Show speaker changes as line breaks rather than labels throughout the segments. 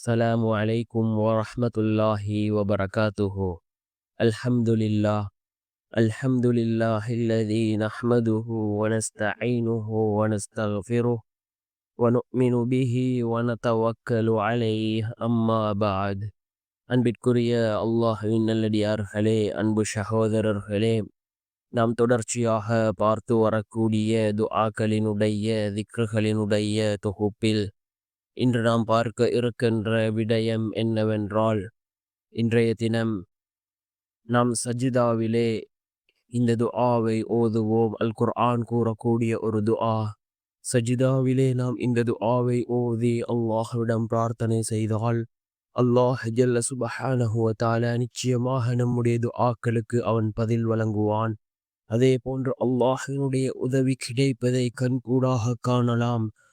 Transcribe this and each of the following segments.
Assalamualaikum warahmatullahi wabarakatuh. Alhamdulillah. Alhamdulillahilladzi nahmaduhu wa nasta'inuhu wa nastaghfiruh wa nu'minu bihi wa natawakkalu alayh amma ba'd. அன்பிற்குரிய அல்லாஹுவின் நல்லடியார்களே அன்பு சகோதரர்களே நாம் தொடர்ச்சியாக பார்த்து வரக்கூடிய துஆக்களினுடைய திக்ருகளினுடைய தொகுப்பில் இன்று நாம் பார்க்க இருக்கின்ற விடயம் என்னவென்றால் இன்றைய தினம் நாம் சஜிதாவிலே இந்த துஆவை ஓதுவோம். அல் குர்ஆன் கூறக்கூடிய ஒரு துஆ. சஜிதாவிலே நாம் இந்த துஆவை ஓதி அல்லாஹ்விடம் பிரார்த்தனை செய்தால் அல்லாஹ் ஜல்ல சுபஹானஹுவத்தால நிச்சயமாக நம்முடைய துஆக்களுக்கு அவன் பதில் வழங்குவான். அதே போன்று அல்லாஹினுடைய உதவி கிடைப்பதை கண்கூடாக காணலாம்.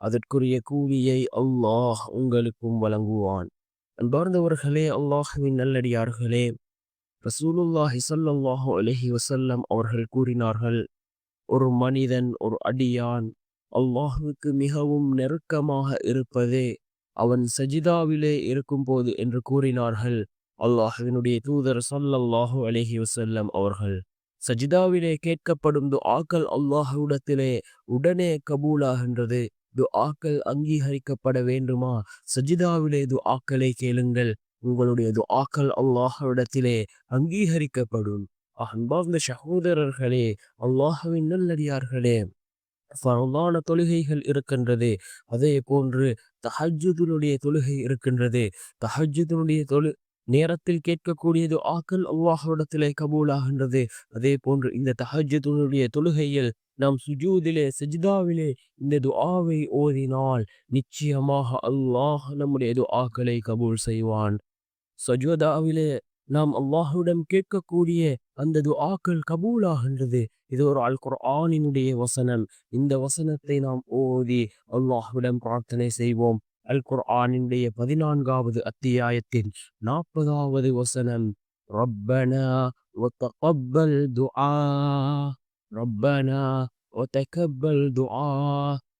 அதற்குரிய கூலியை அல்லாஹ் உங்களுக்கும் வழங்குவான். அன்பார்ந்தவர்களே அல்லாஹுவின் நல்லடியார்களே ரசூலுல்லாஹி சல்லாஹூ அலஹி வசல்லம் அவர்கள் கூறினார்கள் ஒரு மனிதன் ஒரு அடியான் அல்லாஹுக்கு மிகவும் நெருக்கமாக இருப்பதே அவன் சஜிதாவிலே இருக்கும்போது என்று கூறினார்கள் அல்லாஹுவினுடைய தூதர் சல்லல்லாஹு அலஹி வசல்லம் அவர்கள். சஜிதாவிலே கேட்கப்படும் துஆக்கள் அல்லாஹுடத்திலே உடனே கபூலாகின்றது. துஆக்கள் அங்கீகரிக்கப்பட வேண்டுமா? சஜிதாவிலே துஆக்களை கேளுங்கள். உங்களுடைய துஆக்கள் அல்லாஹவிடத்திலே அங்கீகரிக்கப்படும். அன்பார்ந்த சகோதரர்களே அல்லாஹவின் நல்லடியார்களே பரவான தொழுகைகள் இருக்கின்றது. அதே போன்று தஹஜுதனுடைய தொழுகை இருக்கின்றது. தஹஜுதனுடைய தொழு நேரத்தில் கேட்கக்கூடியது ஆக்கள் அல்லாஹிடத்திலே கபூலாகின்றது. அதே போன்று இந்த தஹஜுதனுடைய தொழுகையில் நாம் சுஜூதிலே சஜிதாவிலே இந்த துஆவை ஓதினால் நிச்சயமாக அல்லாஹ் நம்முடைய துஆக்களை கபூல் செய்வான் சஜோதாவிலே நாம் அல்லாஹுடன் கேட்கக்கூடிய அந்த துஆக்கள் கபூலாகின்றது இது ஒரு அல் குர்ஆனினுடைய வசனம் இந்த வசனத்தை நாம் ஓதி அல்லாஹுடன் பிரார்த்தனை செய்வோம் அல் குர்ஆனினுடைய பதினான்காவது அத்தியாயத்தின் நாற்பதாவது வசனம் ரப்பனா وتقبل دعاء ரொப்பனா ஒத்தக்கபல் துஆ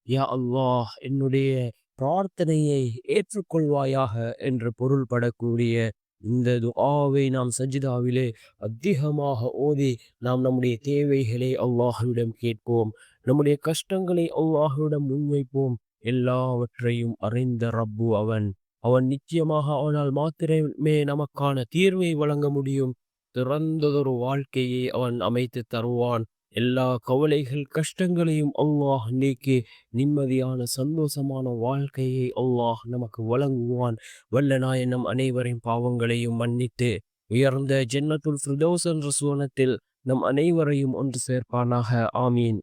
யா அல்லாஹ் என்னுடைய பிரார்த்தனையை ஏற்றுக்கொள்வாயாக என்று பொருள்படக்கூடிய இந்த துஆவை நாம் சஜிதாவிலே அதிகமாக ஓதி நாம் நம்முடைய தேவைகளை அல்லாஹுவிடம் கேட்போம். நம்முடைய கஷ்டங்களை அல்லாஹுவிடம் முன்வைப்போம். எல்லாவற்றையும் அறிந்த ரப்பு அவன். அவன் நிச்சயமாக அவனால் மாத்திரமே நமக்கான தீர்வை வழங்க முடியும். திறந்ததொரு வாழ்க்கையை அவன் அமைத்து தருவான். எல்லா கவலைகள் கஷ்டங்களையும் அல்லாஹ் நீக்கி நிம்மதியான சந்தோஷமான வாழ்க்கையை அல்லாஹ் நமக்கு வழங்குவான். வல்ல நாயனம் அனைவரின் பாவங்களையும் மன்னித்து உயர்ந்த ஜென்னத்துல் ஃபிர்தோஸ் என்ற சுவனத்தில் நம் அனைவரையும் ஒன்று சேர்ப்பானாக. ஆமீன்.